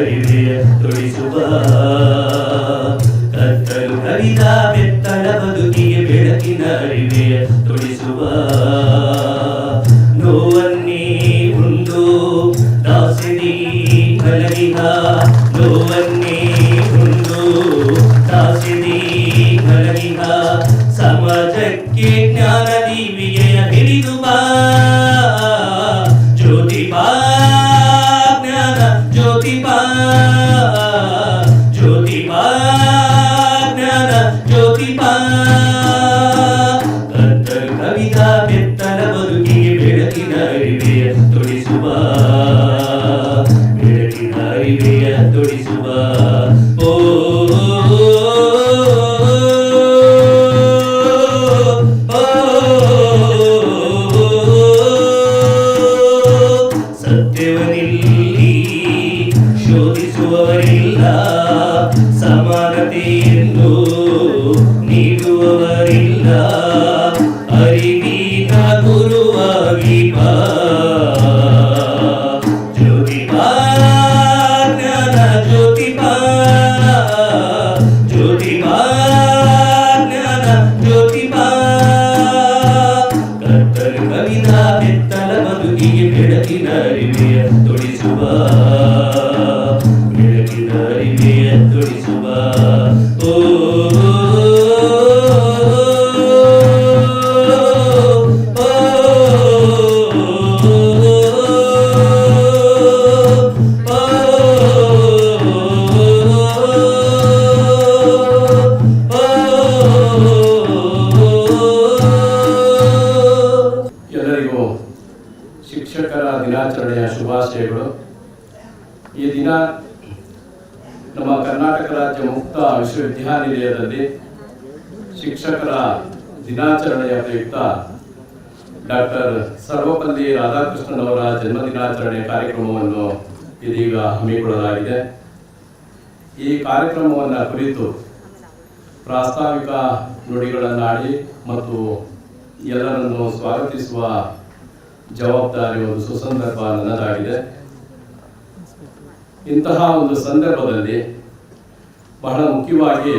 ಅರಿವೆಯ ತೊಡಿಸುವ ಕತ್ತಲು ಕವಿದ ಬೆತ್ತಳ ಬದುಕಿಗೆ ಬೆಳಕಿನ ಅರಿವೆಯ ತೊಡಿಸುವ ಕಾರ್ಯಕ್ರಮವನ್ನು ಕುರಿತು ಪ್ರಾಸ್ತಾವಿಕ ನುಡಿಗಳನ್ನಾಡಿ ಮತ್ತು ಎಲ್ಲರನ್ನು ಸ್ವಾಗತಿಸುವ ಜವಾಬ್ದಾರಿ ಒಂದು ಸುಸಂದರ್ಭ ನನ್ನದಾಗಿದೆ. ಇಂತಹ ಒಂದು ಸಂದರ್ಭದಲ್ಲಿ ಬಹಳ ಮುಖ್ಯವಾಗಿ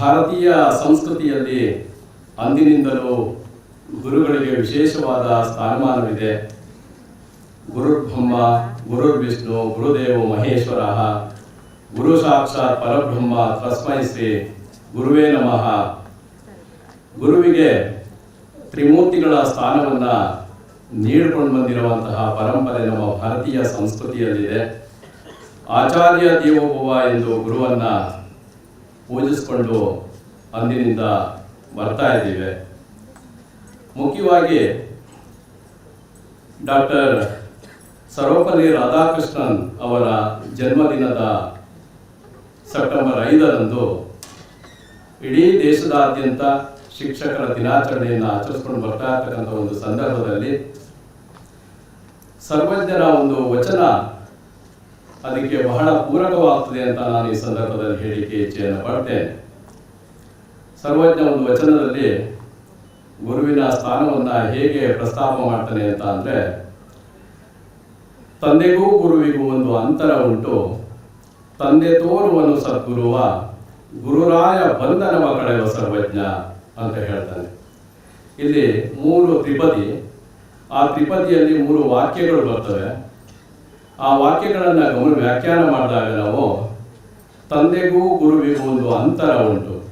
ಭಾರತೀಯ ಸಂಸ್ಕೃತಿಯಲ್ಲಿ ಅಂದಿನಿಂದಲೂ ಗುರುಗಳಿಗೆ ವಿಶೇಷವಾದ ಸ್ಥಾನಮಾನವಿದೆ. ಗುರುರ್ಬ್ರಹ್ಮ ಗುರುರ್ವಿಷ್ಣು ಗುರುದೇವ ಮಹೇಶ್ವರ. ಗುರು ಸಾಕ್ಷಾತ್ ಪರಬ್ರಹ್ಮ, ತಸ್ಮೈ ಶ್ರೀ ಗುರುವೇ ನಮಃ. ಗುರುವಿಗೆ ತ್ರಿಮೂರ್ತಿಗಳ ಸ್ಥಾನವನ್ನು ನೀಡಿಕೊಂಡು ಬಂದಿರುವಂತಹ ಪರಂಪರೆ ನಮ್ಮ ಭಾರತೀಯ ಸಂಸ್ಕೃತಿಯಲ್ಲಿದೆ. ಆಚಾರ್ಯ ದೇವೋಭವ ಎಂದು ಗುರುವನ್ನ ಪೂಜಿಸಿಕೊಂಡು ಅಂದಿನಿಂದ ಬರ್ತಾ ಇದ್ದೀವಿ. ಮುಖ್ಯವಾಗಿ ಡಾಕ್ಟರ್ ಸರ್ವಪಲ್ಲಿ ರಾಧಾಕೃಷ್ಣನ್ ಅವರ ಜನ್ಮದಿನದ ಸೆಪ್ಟೆಂಬರ್ ಐದರಂದು ಇಡೀ ದೇಶದಾದ್ಯಂತ ಶಿಕ್ಷಕರ ದಿನಾಚರಣೆಯನ್ನು ಆಚರಿಸ್ಕೊಂಡು ಬರ್ತಾ ಇರ್ತಕ್ಕಂಥ ಒಂದು ಸಂದರ್ಭದಲ್ಲಿ ಸರ್ವಜ್ಞರ ಒಂದು ವಚನ ಅದಕ್ಕೆ ಬಹಳ ಪೂರಕವಾಗ್ತದೆ ಅಂತ ನಾನು ಈ ಸಂದರ್ಭದಲ್ಲಿ ಹೇಳಿಕೆ ಇಚ್ಛೆಯನ್ನು ಪಡ್ತೇನೆ. ಸರ್ವಜ್ಞ ಒಂದು ವಚನದಲ್ಲಿ ಗುರುವಿನ ಸ್ಥಾನವನ್ನು ಹೇಗೆ ಪ್ರಸ್ತಾಪ ಮಾಡ್ತಾನೆ ಅಂತ ಅಂದ್ರೆ ತಂದೆಗೂ ಗುರುವಿಗೂ ಒಂದು ಅಂತರ ಉಂಟು. ತಂದೆ ತೋರುವನು ಸದ್ಗುರುವ, ಗುರುರಾಯ ಬಂಧನವ ಕಡೆಯುವ ಸರ್ವಜ್ಞ ಅಂತ ಹೇಳ್ತಾನೆ. ಇಲ್ಲಿ ಮೂರು ತ್ರಿಪದಿ, ಆ ತ್ರಿಪದಿಯಲ್ಲಿ ಮೂರು ವಾಕ್ಯಗಳು ಬರ್ತವೆ. ಆ ವಾಕ್ಯಗಳನ್ನು ಗಮನ ವ್ಯಾಖ್ಯಾನ ಮಾಡಿದಾಗ ನಾವು ತಂದೆಗೂ ಗುರುವಿಗೂ ಒಂದು ಅಂತರ ಉಂಟು.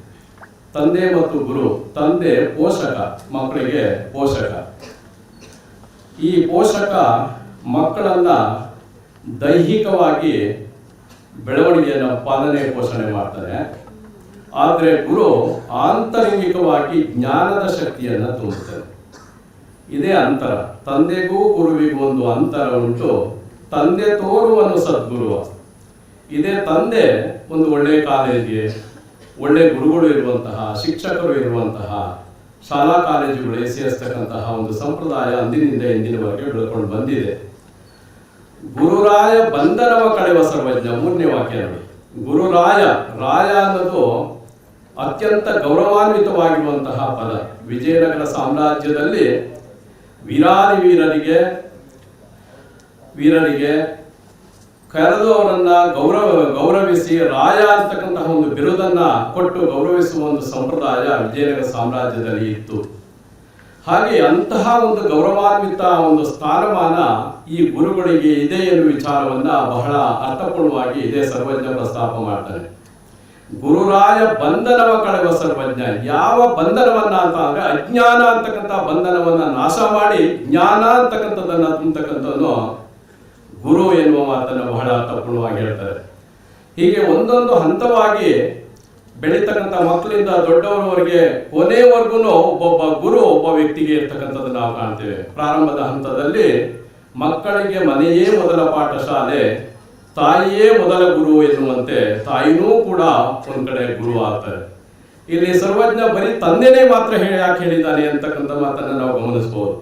ತಂದೆ ಮತ್ತು ಗುರು, ತಂದೆ ಪೋಷಕ, ಮಕ್ಕಳಿಗೆ ಪೋಷಕ. ಈ ಪೋಷಕ ಮಕ್ಕಳನ್ನ ದೈಹಿಕವಾಗಿ ಬೆಳವಣಿಗೆಯನ್ನು ಪಾಲನೆ ಪೋಷಣೆ ಮಾಡ್ತಾರೆ. ಆದರೆ ಗುರು ಆಂತರಿಕವಾಗಿ ಜ್ಞಾನದ ಶಕ್ತಿಯನ್ನು ತುಂಬುತ್ತಾರೆ. ಇದೇ ಅಂತರ. ತಂದೆಗೂ ಗುರುವಿಗೂ ಒಂದು ಅಂತರ ಉಂಟು. ತಂದೆ ತೋರುವನು ಸದ್ಗುರು. ಇದೇ ತಂದೆ ಒಂದು ಒಳ್ಳೆಯ ಕಾಲೇಜಿಗೆ ಒಳ್ಳೆಯ ಗುರುಗಳು ಇರುವಂತಹ, ಶಿಕ್ಷಕರು ಇರುವಂತಹ, ಶಾಲಾ ಕಾಲೇಜುಗಳು ಸೇರಿಸ್ತಕ್ಕಂತಹ ಒಂದು ಸಂಪ್ರದಾಯ ಅಂದಿನಿಂದ ಇಂದಿನವರೆಗೆ ಬೆಳ್ಕೊಂಡು ಬಂದಿದೆ. ಗುರುರಾಯ ಬಂಧನವ ಕಡೆ ಸರ್ವಜ್ಞ, ಮೂರನೇ ವಾಕ್ಯ ಗುರುರಾಯ, ರಾಯ ಅನ್ನೋದು ಅತ್ಯಂತ ಗೌರವಾನ್ವಿತವಾಗಿರುವಂತಹ ಪದ. ವಿಜಯನಗರ ಸಾಮ್ರಾಜ್ಯದಲ್ಲಿ ವೀರಾದಿ ವೀರರಿಗೆ ವೀರರಿಗೆ ಕರೆದು ಅವರನ್ನ ಗೌರವ, ಗೌರವಿಸಿ ರಾಯ ಅಂತಕ್ಕಂತಹ ಒಂದು ಬಿರುದನ್ನ ಕೊಟ್ಟು ಗೌರವಿಸುವ ಒಂದು ಸಂಪ್ರದಾಯ ವಿಜಯನಗರ ಸಾಮ್ರಾಜ್ಯದಲ್ಲಿ ಇತ್ತು. ಹಾಗೆ ಅಂತಹ ಒಂದು ಗೌರವಾನ್ವಿತ ಒಂದು ಸ್ಥಾನಮಾನ ಈ ಗುರುಗಳಿಗೆ ಇದೆ ಎನ್ನುವ ವಿಚಾರವನ್ನ ಬಹಳ ಅರ್ಥಪೂರ್ಣವಾಗಿ ಇದೇ ಸರ್ವಜ್ಞ ಪ್ರಸ್ತಾಪ ಮಾಡ್ತಾರೆ. ಗುರುರಾಯ ಬಂಧನವ ಕಳೆಯುವ ಸರ್ವಜ್ಞ, ಯಾವ ಬಂಧನವನ್ನ ಅಂತ ಅಂದ್ರೆ ಅಜ್ಞಾನ ಅಂತಕ್ಕಂಥ ಬಂಧನವನ್ನ ನಾಶ ಮಾಡಿ ಜ್ಞಾನ ಅಂತಕ್ಕಂಥದ್ದನ್ನ ತುಂಬತಕ್ಕಂಥದ್ದು ಗುರು ಎನ್ನುವ ಮಾತನ್ನು ಬಹಳ ಅರ್ಥಪೂರ್ಣವಾಗಿ ಹೇಳ್ತಾರೆ. ಹೀಗೆ ಒಂದೊಂದು ಹಂತವಾಗಿ ಬೆಳೀತಕ್ಕಂಥ ಮಕ್ಕಳಿಂದ ದೊಡ್ಡವರವರೆಗೆ ಕೊನೆವರೆಗೂ ಒಬ್ಬೊಬ್ಬ ಗುರು ಒಬ್ಬ ವ್ಯಕ್ತಿಗೆ ಇರ್ತಕ್ಕಂಥದ್ದು ನಾವು ಕಾಣ್ತೇವೆ. ಪ್ರಾರಂಭದ ಹಂತದಲ್ಲಿ ಮಕ್ಕಳಿಗೆ ಮನೆಯೇ ಮೊದಲ ಪಾಠಶಾಲೆ, ತಾಯಿಯೇ ಮೊದಲ ಗುರು ಎನ್ನುವಂತೆ ತಾಯಿನೂ ಕೂಡ ಒಂದು ಕಡೆ ಗುರು ಆಗ್ತಾರೆ. ಇಲ್ಲಿ ಸರ್ವಜ್ಞ ಬರೀ ತಂದೆನೇ ಮಾತ್ರ ಹೇಳಿ ಯಾಕೆ ಹೇಳಿದ್ದಾನೆ ಅಂತಕ್ಕಂಥ ಮಾತನ್ನು ನಾವು ಗಮನಿಸಬಹುದು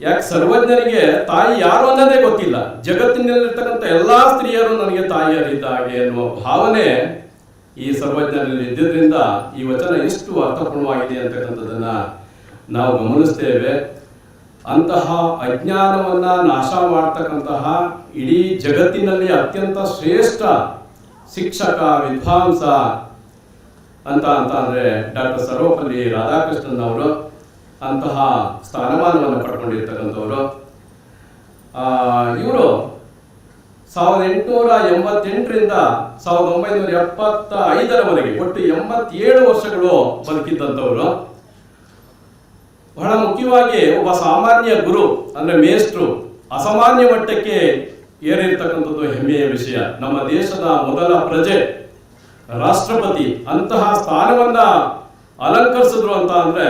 ಯಾಕೆ ಸರ್ವಜ್ಞನಿಗೆ ತಾಯಿ ಯಾರು ಅನ್ನೋದೇ ಗೊತ್ತಿಲ್ಲ. ಜಗತ್ತಿನಲ್ಲಿರ್ತಕ್ಕಂಥ ಎಲ್ಲಾ ಸ್ತ್ರೀಯರು ನನಗೆ ತಾಯಿಯರಿದ್ದ ಹಾಗೆ ಎನ್ನುವ ಭಾವನೆ ಈ ಸರ್ವಜ್ಞರಲ್ಲಿ ಇದ್ದಿದ್ದರಿಂದ ಈ ವಚನ ಎಷ್ಟು ಅರ್ಥಪೂರ್ಣವಾಗಿದೆ ಅಂತಕ್ಕಂಥದ್ದನ್ನು ನಾವು ಗಮನಿಸ್ತೇವೆ. ಅಂತಹ ಅಜ್ಞಾನವನ್ನು ನಾಶ ಮಾಡ್ತಕ್ಕಂತಹ ಇಡೀ ಜಗತ್ತಿನಲ್ಲಿ ಅತ್ಯಂತ ಶ್ರೇಷ್ಠ ಶಿಕ್ಷಕ, ವಿದ್ವಾಂಸ ಅಂತ ಅಂತ ಅಂದರೆ ಡಾಕ್ಟರ್ ಸರ್ವಪಲ್ಲಿ ರಾಧಾಕೃಷ್ಣನ್ ಅವರು, ಅಂತಹ ಸ್ಥಾನಮಾನವನ್ನು ಪಡ್ಕೊಂಡಿರ್ತಕ್ಕಂಥವರು. ಇವರು ಸಾವಿರದ ಎಂಟುನೂರ ಎಂಬತ್ತೆಂಟರಿಂದ ಸಾವಿರದ ಒಂಬೈನೂರ ಎಪ್ಪತ್ತ ಐದರವರೆಗೆ ಒಟ್ಟು ಎಂಬತ್ತೇಳು ವರ್ಷಗಳು ಬದುಕಿದ್ದಂಥವರು. ಬಹಳ ಮುಖ್ಯವಾಗಿ ಒಬ್ಬ ಸಾಮಾನ್ಯ ಗುರು, ಅಂದ್ರೆ ಮೇಷ್ಟ್ರು, ಅಸಾಮಾನ್ಯ ಮಟ್ಟಕ್ಕೆ ಏರಿರ್ತಕ್ಕಂಥದ್ದು ಹೆಮ್ಮೆಯ ವಿಷಯ. ನಮ್ಮ ದೇಶದ ಮೊದಲ ಪ್ರಜೆ, ರಾಷ್ಟ್ರಪತಿ, ಅಂತಹ ಸ್ಥಾನವನ್ನ ಅಲಂಕರಿಸಿದ್ರು ಅಂತ ಅಂದ್ರೆ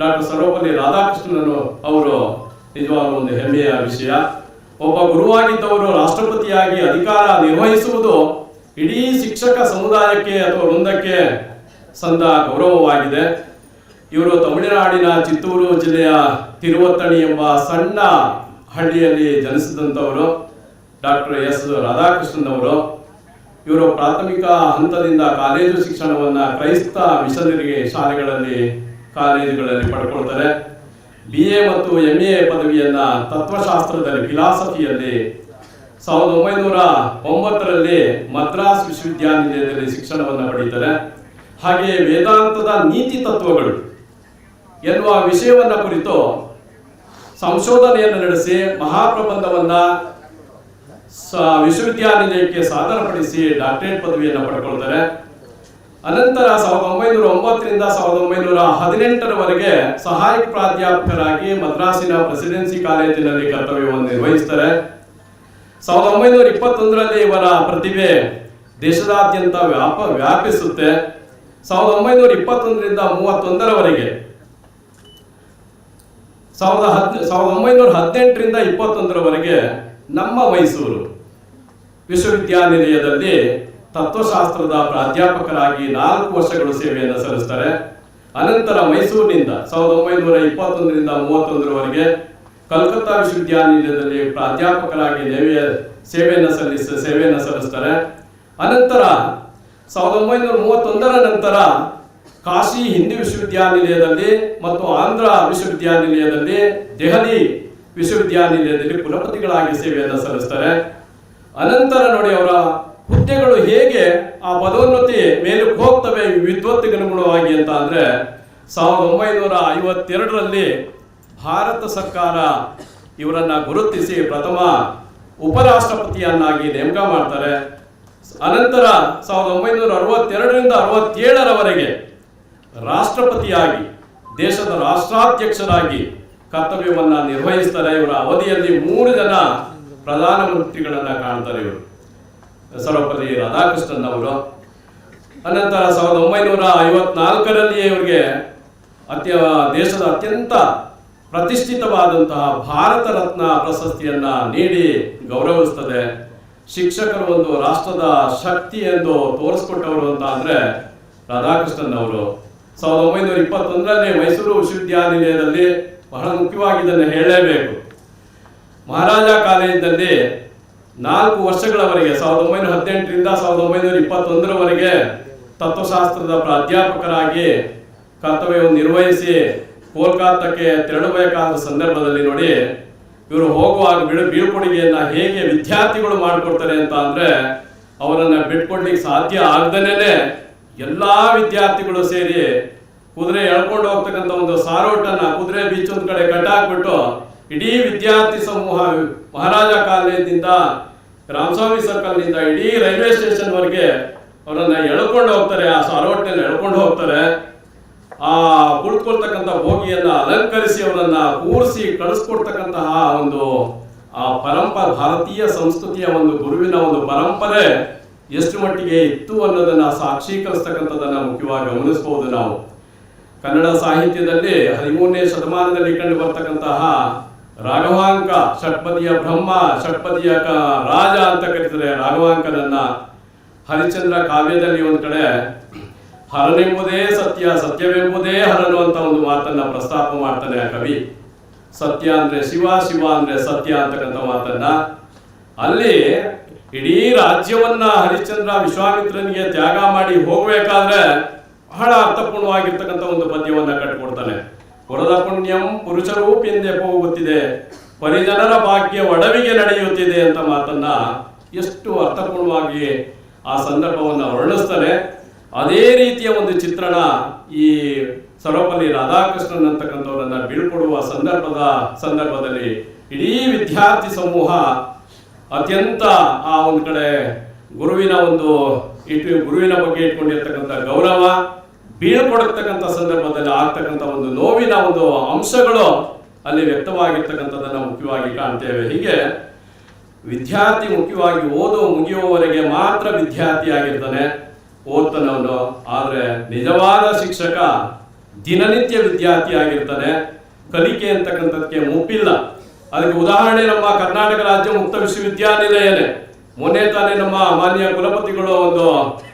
ಡಾಕ್ಟರ್ ಸರ್ವಪಲ್ಲಿ ರಾಧಾಕೃಷ್ಣನ್ ಅವರು ನಿಜವಾದ ಒಂದು ಹೆಮ್ಮೆಯ ವಿಷಯ. ಒಬ್ಬ ಗುರುವಾಗಿದ್ದವರು ರಾಷ್ಟ್ರಪತಿಯಾಗಿ ಅಧಿಕಾರ ನಿರ್ವಹಿಸುವುದು ಇಡೀ ಶಿಕ್ಷಕ ಸಮುದಾಯಕ್ಕೆ ಅಥವಾ ವೃಂದಕ್ಕೆ ಸಂದ ಗೌರವವಾಗಿದೆ. ಇವರು ತಮಿಳುನಾಡಿನ ಚಿತ್ತೂರು ಜಿಲ್ಲೆಯ ತಿರುವತ್ತಣಿ ಎಂಬ ಸಣ್ಣ ಹಳ್ಳಿಯಲ್ಲಿ ಜನಿಸಿದಂಥವರು. ಡಾಕ್ಟರ್ ಎಸ್ ರಾಧಾಕೃಷ್ಣನ್ ಅವರು ಇವರು ಪ್ರಾಥಮಿಕ ಹಂತದಿಂದ ಕಾಲೇಜು ಶಿಕ್ಷಣವನ್ನು ಕ್ರೈಸ್ತ ಮಿಷನರಿಗೆ ಶಾಲೆಗಳಲ್ಲಿ, ಕಾಲೇಜುಗಳಲ್ಲಿ ಪಡ್ಕೊಳ್ತಾರೆ. ಬಿ ಎ ಮತ್ತು ಎಂ ಎ ಪದವಿಯನ್ನ ತತ್ವಶಾಸ್ತ್ರದಲ್ಲಿ ಫಿಲಾಸಫಿಯಲ್ಲಿ ಸಾವಿರದ ಒಂಬೈನೂರ ಒಂಬತ್ತರಲ್ಲಿ ಮದ್ರಾಸ್ ವಿಶ್ವವಿದ್ಯಾನಿಲಯದಲ್ಲಿ ಶಿಕ್ಷಣವನ್ನು ಪಡೆಯುತ್ತಾರೆ. ಹಾಗೆ ವೇದಾಂತದ ನೀತಿ ತತ್ವಗಳು ಎನ್ನುವ ವಿಷಯವನ್ನ ಕುರಿತು ಸಂಶೋಧನೆಯನ್ನು ನಡೆಸಿ, ಮಹಾಪ್ರಬಂಧವನ್ನ ವಿಶ್ವವಿದ್ಯಾನಿಲಯಕ್ಕೆ ಸಾದರಪಡಿಸಿ, ಡಾಕ್ಟರೇಟ್ ಪದವಿಯನ್ನು ಪಡ್ಕೊಳ್ತಾರೆ. ಅನಂತರ ಸಾವಿರದ ಒಂಬೈನೂರ ಒಂಬತ್ತರಿಂದ ಸಾವಿರದ ಒಂಬೈನೂರ ಹದಿನೆಂಟರವರೆಗೆ ಸಹಾಯಕ ಪ್ರಾಧ್ಯಾಪಕರಾಗಿ ಮದ್ರಾಸಿನ ಪ್ರೆಸಿಡೆನ್ಸಿ ಕಾಲೇಜಿನಲ್ಲಿ ಕರ್ತವ್ಯವನ್ನು ನಿರ್ವಹಿಸ್ತಾರೆ. ಸಾವಿರದ ಒಂಬೈನೂರ ಇಪ್ಪತ್ತೊಂದರಲ್ಲಿ ಇವರ ಪ್ರತಿಭೆ ದೇಶದಾದ್ಯಂತ ವ್ಯಾಪ, ವ್ಯಾಪಿಸುತ್ತೆ. ಸಾವಿರದ ಒಂಬೈನೂರ ಇಪ್ಪತ್ತೊಂದರಿಂದ ಮೂವತ್ತೊಂದರವರೆಗೆ. ಸಾವಿರದ ಹದ್, ಸಾವಿರದ ಒಂಬೈನೂರ ಹದಿನೆಂಟರಿಂದ ಇಪ್ಪತ್ತೊಂದರವರೆಗೆ ನಮ್ಮ ಮೈಸೂರು ವಿಶ್ವವಿದ್ಯಾನಿಲಯದಲ್ಲಿ ತತ್ವಶಾಸ್ತ್ರದ ಪ್ರಾಧ್ಯಾಪಕರಾಗಿ ನಾಲ್ಕು ವರ್ಷಗಳು ಸೇವೆಯನ್ನು ಸಲ್ಲಿಸ್ತಾರೆ. ಅನಂತರ ಮೈಸೂರಿನಿಂದ ಸಾವಿರದ ಒಂಬೈನೂರ ಇಪ್ಪತ್ತೊಂದರಿಂದ ಮೂವತ್ತೊಂದರವರೆಗೆ ಕಲ್ಕತ್ತಾ ವಿಶ್ವವಿದ್ಯಾನಿಲಯದಲ್ಲಿ ಪ್ರಾಧ್ಯಾಪಕರಾಗಿ ನೇವೆಯ ಸೇವೆಯನ್ನು ಸಲ್ಲಿಸ, ಸೇವೆಯನ್ನು ಸಲ್ಲಿಸ್ತಾರೆ. ಅನಂತರ ಸಾವಿರದ ಒಂಬೈನೂರ ಮೂವತ್ತೊಂದರ ನಂತರ ಕಾಶಿ ಹಿಂದೂ ವಿಶ್ವವಿದ್ಯಾನಿಲಯದಲ್ಲಿ ಮತ್ತು ಆಂಧ್ರ ವಿಶ್ವವಿದ್ಯಾನಿಲಯದಲ್ಲಿ ದೆಹಲಿ ವಿಶ್ವವಿದ್ಯಾನಿಲಯದಲ್ಲಿ ಕುಲಪತಿಗಳಾಗಿ ಸೇವೆಯನ್ನು ಸಲ್ಲಿಸ್ತಾರೆ. ಅನಂತರ ನೋಡಿ ಅವರ ಹುದ್ದೆಗಳು ಹೇಗೆ ಆ ಪದೋನ್ನತಿ ಮೇಲಕ್ಕೆ ಹೋಗ್ತವೆ ವಿದ್ವತ್ತಿಗನುಗುಣವಾಗಿ ಅಂತ ಅಂದರೆ ಸಾವಿರದ ಒಂಬೈನೂರ ಐವತ್ತೆರಡರಲ್ಲಿ ಭಾರತ ಸರ್ಕಾರ ಇವರನ್ನ ಗುರುತಿಸಿ ಪ್ರಥಮ ಉಪರಾಷ್ಟ್ರಪತಿಯನ್ನಾಗಿ ನೇಮಕ ಮಾಡ್ತಾರೆ. ಅನಂತರ ಸಾವಿರದ ಒಂಬೈನೂರ ಅರವತ್ತೆರಡರಿಂದ ಅರವತ್ತೇಳರವರೆಗೆ ರಾಷ್ಟ್ರಪತಿಯಾಗಿ, ದೇಶದ ರಾಷ್ಟ್ರಾಧ್ಯಕ್ಷರಾಗಿ ಕರ್ತವ್ಯವನ್ನು ನಿರ್ವಹಿಸ್ತಾರೆ. ಇವರ ಅವಧಿಯಲ್ಲಿ ಮೂರು ಜನ ಪ್ರಧಾನಮಂತ್ರಿಗಳನ್ನ ಕಾಣ್ತಾರೆ ಇವರು. ಸರ್ವಪಲ್ಲಿ ರಾಧಾಕೃಷ್ಣನ್ ಅವರು. ಅನಂತರ ಸಾವಿರದ ಒಂಬೈನೂರ ಐವತ್ನಾಲ್ಕರಲ್ಲಿಯೇ ಇವರಿಗೆ ಅತ್ಯ, ದೇಶದ ಅತ್ಯಂತ ಪ್ರತಿಷ್ಠಿತವಾದಂತಹ ಭಾರತ ರತ್ನ ಪ್ರಶಸ್ತಿಯನ್ನ ನೀಡಿ ಗೌರವಿಸ್ತದೆ. ಶಿಕ್ಷಕರು ಒಂದು ರಾಷ್ಟ್ರದ ಶಕ್ತಿ ಎಂದು ತೋರಿಸ್ಕೊಟ್ಟವರು ಅಂತ ಅಂದ್ರೆ ರಾಧಾಕೃಷ್ಣನ್ ಅವರು. ಸಾವಿರದ ಒಂಬೈನೂರ ಇಪ್ಪತ್ತೊಂದರಲ್ಲಿ ಮೈಸೂರು ವಿಶ್ವವಿದ್ಯಾನಿಲಯದಲ್ಲಿ ಬಹಳ ಮುಖ್ಯವಾಗಿ ಇದನ್ನು ಹೇಳಲೇಬೇಕು. ಮಹಾರಾಜ ಕಾಲೇಜಿನಲ್ಲಿ ನಾಲ್ಕು ವರ್ಷಗಳವರೆಗೆ, ಸಾವಿರದ ಒಂಬೈನೂರ ಹದಿನೆಂಟರಿಂದ ಸಾವಿರದ ಒಂಬೈನೂರ ಇಪ್ಪತ್ತೊಂದರವರೆಗೆ ತತ್ವಶಾಸ್ತ್ರದ ಪ್ರಾಧ್ಯಾಪಕರಾಗಿ ಕರ್ತವ್ಯವನ್ನು ನಿರ್ವಹಿಸಿ ಕೋಲ್ಕತ್ತಾಕ್ಕೆ ತೆರಳಬೇಕಾದ ಸಂದರ್ಭದಲ್ಲಿ ನೋಡಿ, ಇವರು ಹೋಗುವಾಗ ಬಿಡು ಬೀಳ್ಕೊಡುಗೆಯನ್ನು ಹೇಗೆ ವಿದ್ಯಾರ್ಥಿಗಳು ಮಾಡಿಕೊಡ್ತಾರೆ ಅಂತ ಅಂದರೆ, ಅವರನ್ನು ಬಿಟ್ಕೊಡ್ಲಿಕ್ಕೆ ಸಾಧ್ಯ ಆಗದೇನೆ ಎಲ್ಲ ವಿದ್ಯಾರ್ಥಿಗಳು ಸೇರಿ ಕುದುರೆ ಎಳ್ಕೊಂಡು ಹೋಗ್ತಕ್ಕಂಥ ಒಂದು ಸಾರೋಟನ್ನು ಕುದುರೆ ಬೀಚ್ ಒಂದು ಕಡೆ ಕಟ್ಟಾಕ್ಬಿಟ್ಟು ಇಡೀ ವಿದ್ಯಾರ್ಥಿ ಸಮೂಹ ಮಹಾರಾಜ ಕಾಲೇಜಿನಿಂದ ರಾಮಸ್ವಾಮಿ ಸರ್ಕಲ್ನಿಂದ ಇಡೀ ರೈಲ್ವೆ ಸ್ಟೇಷನ್ ವರೆಗೆ ಅವರನ್ನ ಎಳ್ಕೊಂಡು ಹೋಗ್ತಾರೆ, ಆ ಸಾರೋಟ್ನಲ್ಲಿ ಎಳ್ಕೊಂಡು ಹೋಗ್ತಾರೆ. ಆ ಕುಳಿತುಕೊಳ್ತಕ್ಕಂಥ ಭೋಗಿಯನ್ನು ಅಲಂಕರಿಸಿ ಅವರನ್ನು ಕೂರಿಸಿ ಕಳಿಸ್ಕೊಡ್ತಕ್ಕಂತಹ ಒಂದು, ಆ ಪರಂಪರೆ ಭಾರತೀಯ ಸಂಸ್ಕೃತಿಯ ಒಂದು ಗುರುವಿನ ಒಂದು ಪರಂಪರೆ ಎಷ್ಟು ಮಟ್ಟಿಗೆ ಇತ್ತು ಅನ್ನೋದನ್ನ ಸಾಕ್ಷೀಕರಿಸ್ತಕ್ಕಂಥದ್ದನ್ನು ಮುಖ್ಯವಾಗಿ ಗಮನಿಸಬಹುದು ನಾವು. ಕನ್ನಡ ಸಾಹಿತ್ಯದಲ್ಲಿ ಹದಿಮೂರನೇ ಶತಮಾನದಲ್ಲಿ ಕಂಡು ಬರ್ತಕ್ಕಂತಹ ರಾಘವಾಂಕ, ಷಟ್ಪದಿಯ ಬ್ರಹ್ಮ, ಷಟ್ಪದಿಯ ರಾಜ ಅಂತ ಕರೀತಾರೆ. ರಾಘವಾಂಕನನ್ನ ಹರಿಶ್ಚಂದ್ರ ಕಾವ್ಯದಲ್ಲಿ ಒಂದು ಕಡೆ, ಹರನೆಂಬುದೇ ಸತ್ಯ, ಸತ್ಯವೆಂಬುದೇ ಹರನು ಅಂತ ಒಂದು ಮಾತನ್ನ ಪ್ರಸ್ತಾಪ ಮಾಡ್ತಾನೆ ಆ ಕವಿ. ಸತ್ಯ ಅಂದ್ರೆ ಶಿವ ಶಿವ ಅಂದ್ರೆ ಸತ್ಯ ಅಂತಕ್ಕಂಥ ಮಾತನ್ನ. ಅಲ್ಲಿ ಇಡೀ ರಾಜ್ಯವನ್ನ ಹರಿಶ್ಚಂದ್ರ ವಿಶ್ವಾಮಿತ್ರನಿಗೆ ತ್ಯಾಗ ಮಾಡಿ ಹೋಗ್ಬೇಕಾದ್ರೆ ಬಹಳ ಅರ್ಥಪೂರ್ಣವಾಗಿರ್ತಕ್ಕಂಥ ಒಂದು ಪದ್ಯವನ್ನ ಕಟ್ಟಿಕೊಡ್ತಾನೆ ಪುರದ ಪುಣ್ಯಂ ಪುರುಷ ರೂಪಿಂದೆ ಹೋಗುತ್ತಿದೆ ಪರಿಜನರ ಭಾಗ್ಯ ಒಡವಿಗೆ ನಡೆಯುತ್ತಿದೆ ಅಂತ ಮಾತನ್ನ ಎಷ್ಟು ಅರ್ಥಪೂರ್ಣವಾಗಿ ಆ ಸಂದರ್ಭವನ್ನ ವರ್ಣಿಸ್ತಾರೆ ಅದೇ ರೀತಿಯ ಒಂದು ಚಿತ್ರಣ ಈ ಸರ್ವಪಲ್ಲಿ ರಾಧಾಕೃಷ್ಣನ್ ಅಂತಕ್ಕಂಥವರನ್ನ ಬೀಳ್ಕೊಡುವ ಸಂದರ್ಭದ ಸಂದರ್ಭದಲ್ಲಿ ಇಡೀ ವಿದ್ಯಾರ್ಥಿ ಸಮೂಹ ಅತ್ಯಂತ ಆ ಒಂದು ಕಡೆ ಗುರುವಿನ ಒಂದು ಇಟ್ಟು ಗುರುವಿನ ಬಗ್ಗೆ ಇಟ್ಕೊಂಡಿರ್ತಕ್ಕಂಥ ಗೌರವ ಬೀಳ್ಕೊಡತಕ್ಕಂಥ ಸಂದರ್ಭದಲ್ಲಿ ಆಗ್ತಕ್ಕಂಥ ಒಂದು ನೋವಿನ ಒಂದು ಅಂಶಗಳು ಅಲ್ಲಿ ವ್ಯಕ್ತವಾಗಿರ್ತಕ್ಕಂಥದ್ದನ್ನು ಮುಖ್ಯವಾಗಿ ಕಾಣ್ತೇವೆ. ಹೀಗೆ ವಿದ್ಯಾರ್ಥಿ ಮುಖ್ಯವಾಗಿ ಓದು ಮುಗಿಯುವವರೆಗೆ ಮಾತ್ರ ವಿದ್ಯಾರ್ಥಿ ಆಗಿರ್ತಾನೆ ಓದ್ತಾನೆ ಆದರೆ ನಿಜವಾದ ಶಿಕ್ಷಕ ದಿನನಿತ್ಯ ವಿದ್ಯಾರ್ಥಿ ಆಗಿರ್ತಾನೆ. ಕಲಿಕೆ ಅಂತಕ್ಕಂಥದ್ದಕ್ಕೆ ಮುಪ್ಪಿಲ್ಲ. ಅದಕ್ಕೆ ಉದಾಹರಣೆ ನಮ್ಮ ಕರ್ನಾಟಕ ರಾಜ್ಯ ಮುಕ್ತ ವಿಶ್ವವಿದ್ಯಾನಿಲಯನೇ. ಮೊನ್ನೆ ತಾನೇ ನಮ್ಮ ಮಾನ್ಯ ಕುಲಪತಿಗಳು ಒಂದು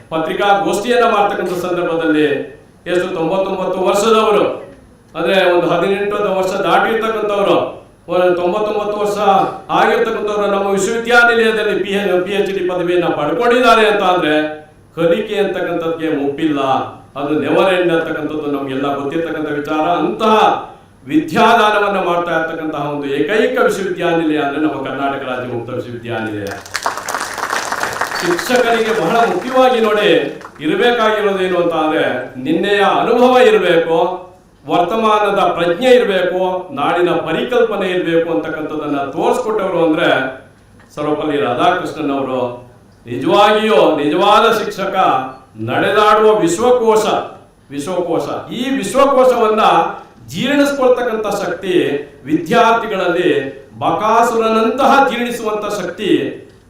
ಪತ್ರಿಕಾ ಗೋಷ್ಠಿಯನ್ನ ಮಾಡ್ತಕ್ಕಂಥ ಸಂದರ್ಭದಲ್ಲಿ ಎಷ್ಟು ತೊಂಬತ್ತೊಂಬತ್ತು ವರ್ಷದವರು. ಅಂದ್ರೆ ಒಂದು ಹದಿನೆಂಟು ವರ್ಷ ದಾಟಿರ್ತಕ್ಕಂಥವ್ರು. ತೊಂಬತ್ತೊಂಬತ್ತು ವರ್ಷ ಆಗಿರ್ತಕ್ಕಂಥವ್ರು ನಮ್ಮ ವಿಶ್ವವಿದ್ಯಾನಿಲಯದಲ್ಲಿ ಪಿ ಪಿ ಎಚ್ ಡಿ ಪದವಿಯನ್ನು ಪಡ್ಕೊಂಡಿದ್ದಾರೆ ಅಂತ ಅಂದ್ರೆ ಕಲಿಕೆ ಅಂತಕ್ಕಂಥದ್ಗೆ ಒಪ್ಪಿಲ್ಲ. ಅದು ನೆವರ್ ಎಂಡ್ ಅಂತಕ್ಕಂಥದ್ದು ನಮಗೆಲ್ಲ ಗೊತ್ತಿರ್ತಕ್ಕಂಥ ವಿಚಾರ. ಅಂತಹ ವಿದ್ಯಾದಾನವನ್ನ ಮಾಡ್ತಾ ಇರ್ತಕ್ಕಂತಹ ಒಂದು ಏಕೈಕ ವಿಶ್ವವಿದ್ಯಾನಿಲಯ ಅಂದ್ರೆ ನಮ್ಮ ಕರ್ನಾಟಕ ರಾಜ್ಯ ಮುಕ್ತ ವಿಶ್ವವಿದ್ಯಾನಿಲಯ. ಶಿಕ್ಷಕರಿಗೆ ಬಹಳ ಮುಖ್ಯವಾಗಿ ನೋಡಿ ಇರಬೇಕಾಗಿರೋದೇನು ಅಂತ ಅಂದ್ರೆ ನಿನ್ನೆಯ ಅನುಭವ ಇರಬೇಕು, ವರ್ತಮಾನದ ಪ್ರಜ್ಞೆ ಇರಬೇಕು, ನಾಡಿನ ಪರಿಕಲ್ಪನೆ ಇರಬೇಕು ಅಂತಕ್ಕಂಥದ್ದನ್ನ ತೋರಿಸ್ಕೊಟ್ಟವರು ಅಂದ್ರೆ ಸರ್ವಪಲ್ಲಿ ರಾಧಾಕೃಷ್ಣನ್ ಅವರು ನಿಜವಾಗಿಯೂ ನಿಜವಾದ ಶಿಕ್ಷಕ, ನಡೆದಾಡುವ ವಿಶ್ವಕೋಶ ವಿಶ್ವಕೋಶ. ಈ ವಿಶ್ವಕೋಶವನ್ನ ಜೀರ್ಣಿಸ್ಕೊಳ್ತಕ್ಕಂಥ ಶಕ್ತಿ ವಿದ್ಯಾರ್ಥಿಗಳಲ್ಲಿ ಬಕಾಸುರನಂತಹ ಜೀರ್ಣಿಸುವಂತ ಶಕ್ತಿ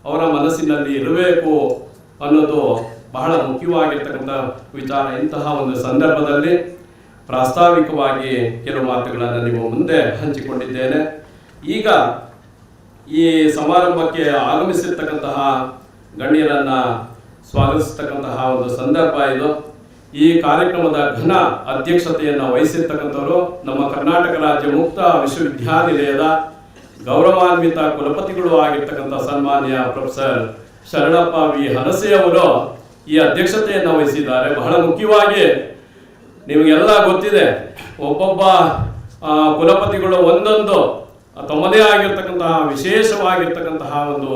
ಅವರ ಮನಸ್ಸಿನಲ್ಲಿ ಇರಬೇಕು ಅನ್ನೋದು ಬಹಳ ಮುಖ್ಯವಾಗಿರ್ತಕ್ಕಂಥ ವಿಚಾರ ಇಂತಹ ಒಂದು ಸಂದರ್ಭದಲ್ಲಿ ಪ್ರಾಸ್ತಾವಿಕವಾಗಿ ಕೆಲವು ಮಾತುಗಳನ್ನು ನಿಮ್ಮ ಮುಂದೆ ಹಂಚಿಕೊಂಡಿದ್ದೇನೆ. ಈಗ ಈ ಸಮಾರಂಭಕ್ಕೆ ಆಗಮಿಸಿರ್ತಕ್ಕಂತಹ ಗಣ್ಯರನ್ನ ಸ್ವಾಗತಿಸ್ತಕ್ಕಂತಹ ಒಂದು ಸಂದರ್ಭ ಇದು. ಈ ಕಾರ್ಯಕ್ರಮದ ಘನ ಅಧ್ಯಕ್ಷತೆಯನ್ನು ವಹಿಸಿರ್ತಕ್ಕಂಥವರು ನಮ್ಮ ಕರ್ನಾಟಕ ರಾಜ್ಯ ಮುಕ್ತ ವಿಶ್ವವಿದ್ಯಾನಿಲಯದ ಗೌರವಾನ್ವಿತ ಕುಲಪತಿಗಳು ಆಗಿರ್ತಕ್ಕಂಥ ಸನ್ಮಾನ್ಯ ಪ್ರೊಫೆಸರ್ ಶರಣಪ್ಪ ವಿ. ಹನಸೆ ಅವರು ಈ ಅಧ್ಯಕ್ಷತೆಯನ್ನು ವಹಿಸಿದ್ದಾರೆ. ಬಹಳ ಮುಖ್ಯವಾಗಿ ನಿಮಗೆಲ್ಲ ಗೊತ್ತಿದೆ, ಒಬ್ಬೊಬ್ಬ ಕುಲಪತಿಗಳು ಒಂದೊಂದು, ತಮ್ಮದೇ ಆಗಿರ್ತಕ್ಕಂತಹ, ವಿಶೇಷವಾಗಿರ್ತಕ್ಕಂತಹ ಒಂದು